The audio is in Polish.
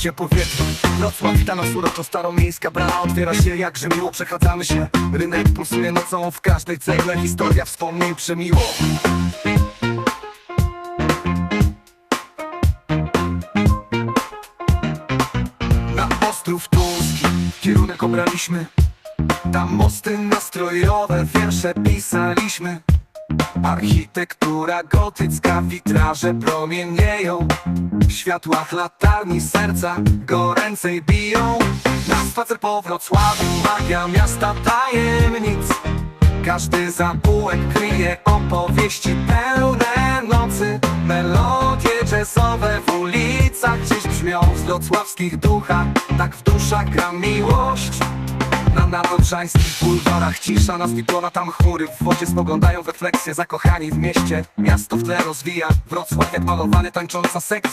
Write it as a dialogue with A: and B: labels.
A: życie powietrze? Wrocław wita nas uroczo staromiejska brama Otwiera się jakże miło, przechadzamy się. Rynek pulsuje nocą w każdej cegle. Historia wspomnień przemiło. Na Ostrów Tuski kierunek obraliśmy. Tam mosty nastrojowe, wiersze pisaliśmy. Architektura gotycka, witraże promienieją W światłach latarni serca goręcej biją. Na spacer po Wrocławiu, magia miasta tajemnic. Każdy zapółek kryje opowieści pełne nocy. Melodie jazzowe w ulicach gdzieś brzmią Z wrocławskich ducha, tak w duszach gra miłość. Na nadodrzańskich bulwarach cisza nas diploma, tam chmury w wodzie spoglądają w refleksję Zakochani w mieście, miasto w tle rozwija. Wrocław jak malowany, tańcząca sekcja